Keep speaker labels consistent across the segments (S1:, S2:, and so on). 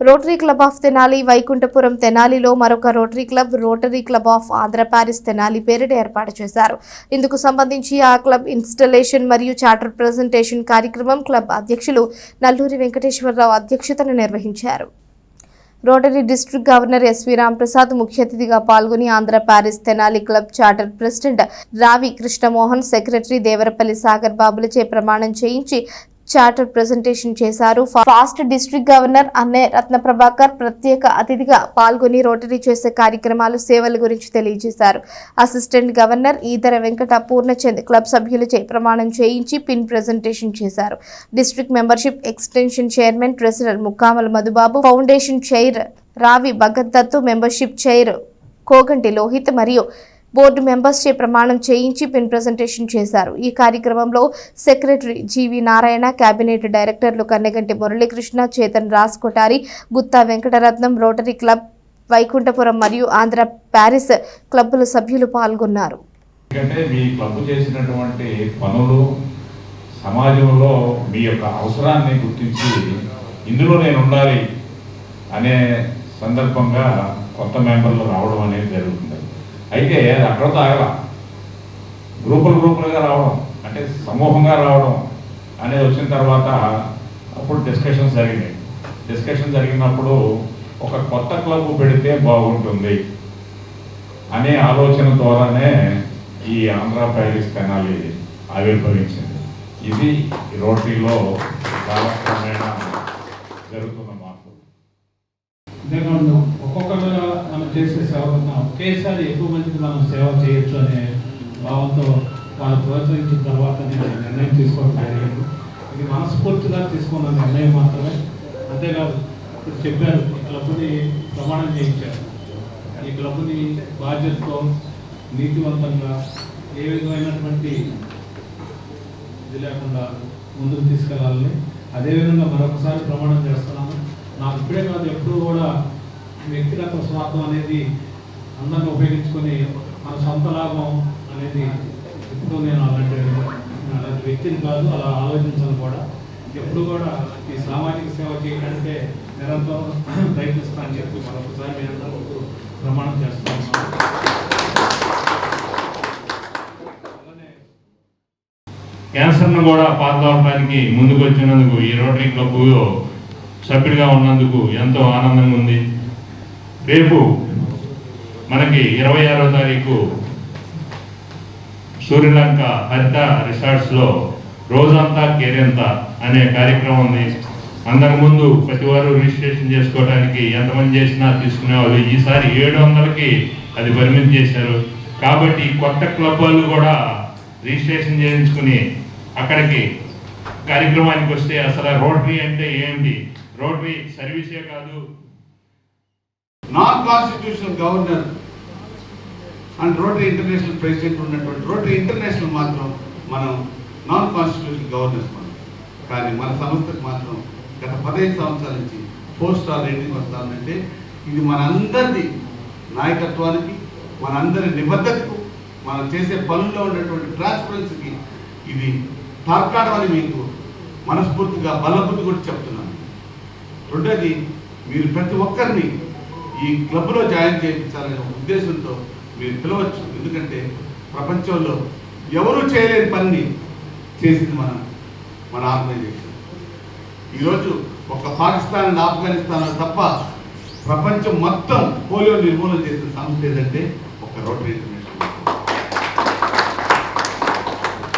S1: Rotary Club of Tenali Vaikunthapuram తెనాలిలో మరొక Rotary Club Rotary Club of Andhra Paris Tenali పేరిట ఏర్పాటు చేశారు. ఇందుకు సంబంధించి ఆ క్లబ్ ఇన్స్టలేషన్ మరియు చార్టర్ ప్రజెంటేషన్ కార్యక్రమం క్లబ్ అధ్యక్షులు నల్లూరి వెంకటేశ్వరరావు అధ్యక్షతన నిర్వహించారు. Rotary district governor SV Ramprasad ముఖ్య అతిథిగా పాల్గొని Andhra Paris Tenali club charter president Ravi Krishnamohan secretary Devarapalli Sagar బాబులచే ప్రమాణం చేయించి చార్టర్ ప్రజెంటేషన్ చేశారు. Past district governor Anne Ratna Prabhakar ప్రత్యేక అతిథిగా పాల్గొని రోటరీ చేసే కార్యక్రమాలు సేవల గురించి తెలియజేశారు. Assistant governor Edara Venkata Purnachand club సభ్యులచే ప్రమాణం చేయించి పిన్ ప్రజెంటేషన్ చేశారు. District membership extension chairman treasurer Mukkamala Madhubabu foundation chair Ravi Bhagat Dattu membership chair Koganti Lohit మరియు బోర్డు మెంబర్స్ చే ప్రమాణం చేయించి పిన్ ప్రజెంటేషన్ చేశారు. ఈ కార్యక్రమంలో సెక్రటరీ జీవి నారాయణ కేబినెట్ డైరెక్టర్లు కన్నెగంటి మురళీకృష్ణ చేతన్ రాస్ కొటారి గుత్తా వెంకటరత్నం రోటరీ క్లబ్ వైకుంఠపురం మరియు ఆంధ్ర ప్యారిస్ క్లబ్బుల సభ్యులు పాల్గొన్నారు.
S2: ఎందుకంటే మీ క్లబ్ చేసినటువంటి పనులు సమాజంలో మీ యొక్క అవసరాన్ని గుర్తించి ఇందులో నేను ఉండాలి అనే సందర్భంగా కొత్త మెంబర్లు రావడం అనేది జరుగుతుంది. అయితే అది అక్కడతో ఆగల. గ్రూపులు గ్రూపులుగా రావడం అంటే సమూహంగా రావడం అనేది వచ్చిన తర్వాత అప్పుడు డిస్కషన్స్ జరిగినాయి. డిస్కషన్ జరిగినప్పుడు ఒక కొత్త క్లబ్ పెడితే బాగుంటుంది అనే ఆలోచన ద్వారానే ఈ ఆంధ్ర ప్యారిస్ తెనాలి ఆవిర్భవించింది. ఇది రోటరీలో కాలక్రమేణా జరుగుతున్న మార్పు.
S3: ఒక్కొక్క మనం చేసే సేవ ఒకేసారి ఎక్కువ మందికి మనం సేవ చేయొచ్చు అనే భావంతో వాళ్ళు ప్రోత్సహించిన తర్వాత నేను నిర్ణయం తీసుకోవడం జరిగింది. ఇది మనస్ఫూర్తిగా తీసుకున్న నిర్ణయం మాత్రమే. అంతేకాదు ఇప్పుడు చెప్పారు ఈ క్లబ్ని ప్రమాణం చేయించారు. ఈ క్లబ్ని బాధ్యతతో నీతివంతంగా ఏ విధమైనటువంటి ఇది లేకుండా ముందుకు తీసుకెళ్ళాలని అదేవిధంగా మరొకసారి ప్రమాణం చేస్తున్నాను. నాకు ఇప్పుడే కాదు ఎప్పుడు కూడా వ్యక్తిగత స్వార్థం అనేది అందరిని ఉపయోగించుకొని మన సొంత లాభం అనేది ఎప్పుడూ నేను అలాంటి అలాంటి వ్యక్తిని కాదు అలా ఆలోచించను కూడా. ఎప్పుడు కూడా ఈ సామాజిక సేవ చేయడానికి నిరంతరం ప్రయత్నిస్తానని చెప్పి మరొకసారి మీ అందరూ ప్రమాణం చేస్తున్నాను. అలానే
S4: క్యాన్సర్ను కూడా పాల్గొనడానికి ముందుకు వచ్చినందుకు ఈ రోటరీ క్లబ్ సభ్యుడిగా ఉన్నందుకు ఎంతో ఆనందంగా ఉంది. రేపు మనకి ఇరవై ఆరో తారీఖు సూర్యలంక హరిత రిసార్ట్స్లో రోజంతా కేరింత అనే కార్యక్రమం ఉంది అందరి ముందు ప్రతి వారు రిజిస్ట్రేషన్ చేసుకోవడానికి ఎంతమంది చేసినా తీసుకునేవాళ్ళు ఈసారి ఏడు వందలకి అది పరిమితి చేశారు. కాబట్టి కొత్త క్లబ్ వాళ్ళు కూడా రిజిస్ట్రేషన్ చేయించుకుని అక్కడికి కార్యక్రమానికి వస్తే అసలు రోటరీ అంటే ఏంటి? రోటరీ సర్వీసే కాదు.
S5: Non constitutional governor and Rotary International president ఉన్నటువంటి రోటరీ ఇంటర్నేషనల్ మాత్రం మనం నాన్ కాన్స్టిట్యూషనల్ గవర్నర్స్ మనం. కానీ మన సంస్థకు మాత్రం గత పదహైదు సంవత్సరాల నుంచి ఫోర్ స్టార్ రేటింగ్ వస్తానంటే ఇది మనందరిది నాయకత్వానికి మనందరి నిబద్ధతకు మనం చేసే పనుల్లో ఉన్నటువంటి ట్రాన్స్పరెన్సీకి ఇది తార్కాడం అని మీకు మనస్ఫూర్తిగా బలబుద్ధి కూడా చెప్తున్నాను. రెండోది మీరు ప్రతి ఒక్కరిని ఈ క్లబ్లో జాయిన్ చేయించాలనే ఉద్దేశంతో మీరు పిలవచ్చు. ఎందుకంటే ప్రపంచంలో ఎవరు చేయలేని పనిని చేసింది మన మన ఆర్గనైజేషన్. ఈరోజు ఒక పాకిస్తాన్ అండ్ ఆఫ్ఘనిస్తాన్ తప్ప ప్రపంచం మొత్తం పోలియో నిర్మూలన చేసిన సంస్థ ఏదంటే ఒక రోటరీ ఇంటర్నేషనల్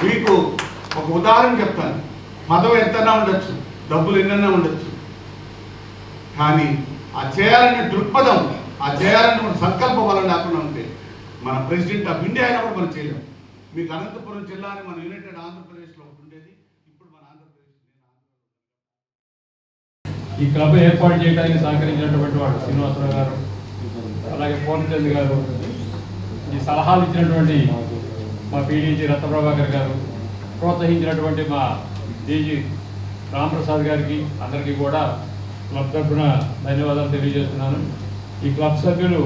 S5: మీకు ఒక ఉదాహరణ చెప్తాను. పదవి ఎంతైనా ఉండొచ్చు. డబ్బులు ఎన్నైనా ఉండొచ్చు. కానీ ఆ చేయాలనే దృక్పథం ఆ చేయాలనే సంకల్పం వల్ల లేకుండా ఉంటే మన ప్రెసిడెంట్ ఆఫ్ ఇండియా అయినా కూడా మనం చేయలేము మీకు అనంతపురం జిల్లా అని మన యునైటెడ్ ఆంధ్రప్రదేశ్లో ఒకటి ఉండేది ఇప్పుడు మన ఆంధ్రప్రదేశ్
S3: ఈ క్లబ్ ఏర్పాటు చేయడానికి సహకరించినటువంటి వాడు శ్రీనివాసరావు గారు అలాగే పూర్ణచంద్ గారు ఈ సలహాలు ఇచ్చినటువంటి మా పీడీజీ రత్నప్రభాకర్ గారు ప్రోత్సహించినటువంటి మా డీజీ రామప్రసాద్ గారికి అందరికీ కూడా క్లబ్ తరఫున ధన్యవాదాలు తెలియజేస్తున్నాను. ఈ క్లబ్ సభ్యులు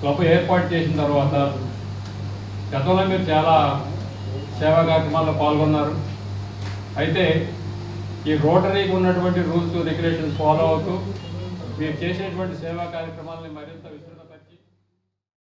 S3: క్లబ్ ఏర్పాటు చేసిన తర్వాత గతంలో మీరు చాలా సేవా కార్యక్రమాల్లో పాల్గొన్నారు. అయితే ఈ రోటరీకి ఉన్నటువంటి రూల్స్ రెగ్యులేషన్స్ ఫాలో అవుతూ
S6: మీరు చేసేటువంటి సేవా కార్యక్రమాలని మరింత విస్తృత